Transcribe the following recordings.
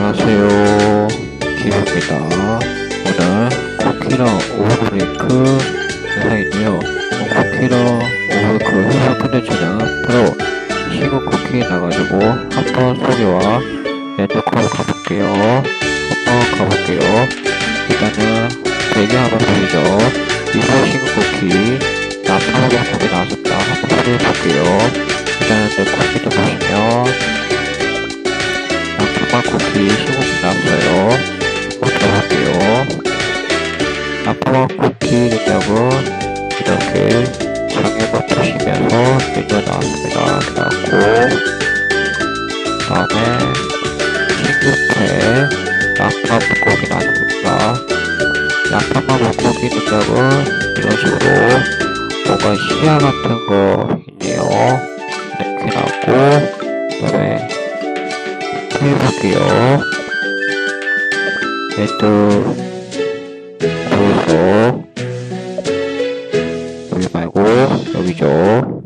안녕하세요. 기부입니다. 오늘 쿠키랑 오브레이크 영상인데요. 쿠키랑 오브레이크 회사 컨텐츠는 바로 시국 쿠키 나가지고 한번 소개와 랜드컵 가볼게요. 한번 가볼게요. 일단은 한번 보이죠. 이거 시국 쿠키 남편하고 한번 나왔습니다. 한번 소개해볼게요. 일단은 내 쿠키도 보시면 양파맛 쿠키 시국이 나왔어요. 한번 볼게요. 양파맛 쿠키 능력은 이렇게 장애물 보시면서 메뉴 나왔습니다. 그래갖고 다음에 신규패 양파 물고기 나왔습니다. 양파맛 물고기 능력은 이런 식으로 뭔가 시야 같은 거 있네요. 이렇게 나왔고 그 다음에 해볼게요. 얘도 보여서 여기 말고 여기죠.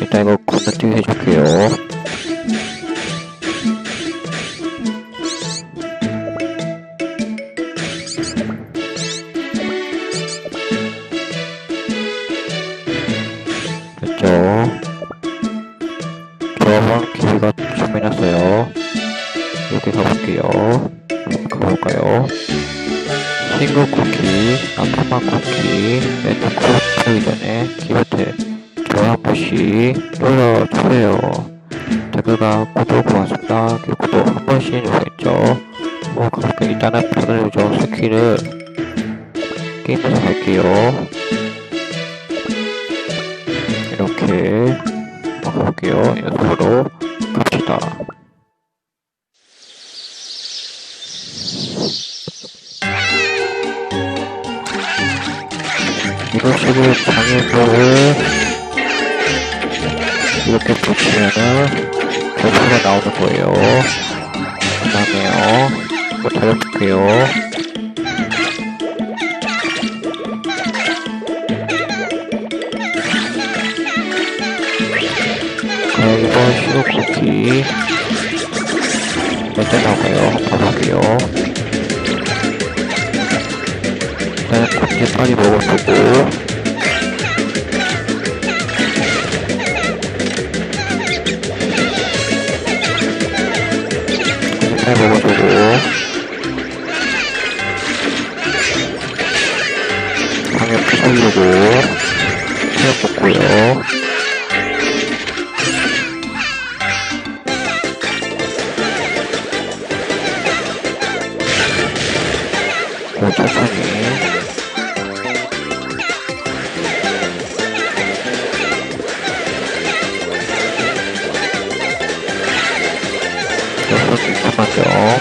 일단 이거 건너뛰기 해줄게요. 싱글 쿠키, 아카마 쿠키, 랜드 쿠키 전에 한 번씩 눌러주세요. 댓글과 구독 고맙습니다. 구독 한 번씩 누르겠죠. 뭐 그렇게 일단은 받을 요정 스킬을 게임에서 갈게요. 이렇게 가볼게요. 연속으로 갑시다. 이런 식으로 장애물을 이렇게 붙이면은 점수가 나오는 거예요. 그 다음에요. 이거 잘해볼게요. 네, 이번 쿠키 몇개 나와요? 봐볼게요. 빨리 먹어보고. 쿠키 빨리 먹어주고. 방에 부수려고 체력 먹고요. 뭐 천천히 여섯 잠깐만요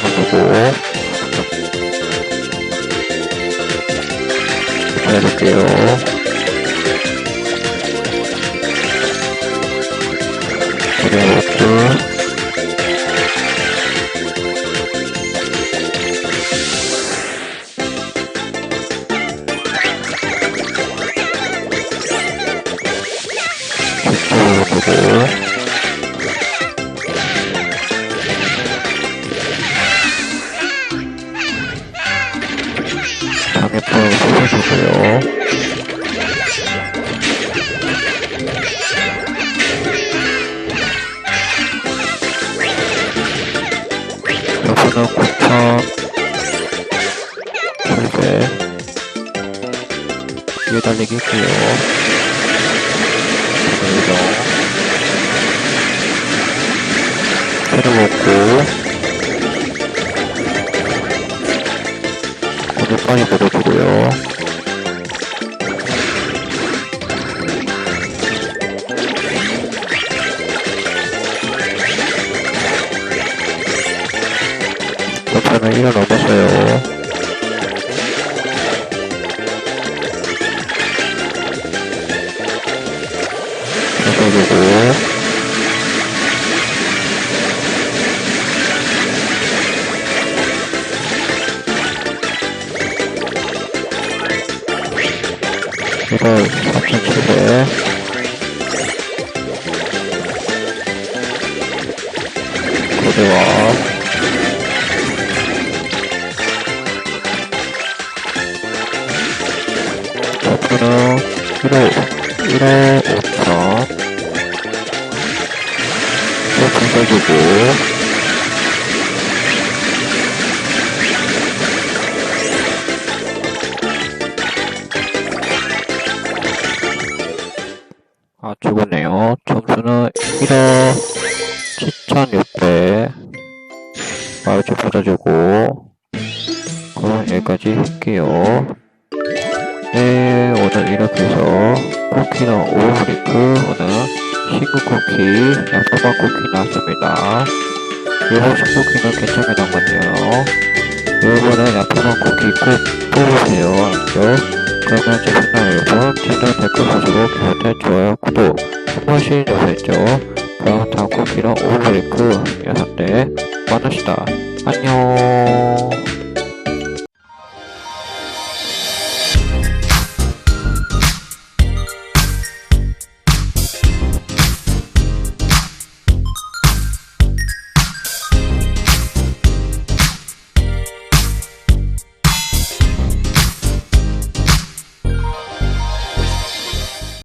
잠깐만 두고 해볼게요. 그리고 또 이쪽으 여기는 9천 철새 위에 달리기 할게요. 그리고 새로 먹고 빨리 먹어주고요. 저는 1년 넘었어요. 먹어주고 이걸 같은 칠에 고대와 저는 1호 1호 5천. 또 분석이고. 아, 죽었네요. 점수는 1억 7,600. 바로 좀 받아주고. 그럼 여기까지 할게요. 네, 오늘 이렇게 해서 쿠키는 오브리크, 오늘 신구 쿠키, 양조만 쿠키 나왔습니다. 이번 신쿠키는 괜찮게 나온 것 같네요. 이번에 양조만 쿠키 꼭 뽑으세요. 알죠? 그러면 제 채널 여러분 채널 댓글 하시고 기본에 좋아요 구독 한 번씩 누르셨죠 그럼 다음 쿠키는 오브레이크 6대 만납시다. 안녕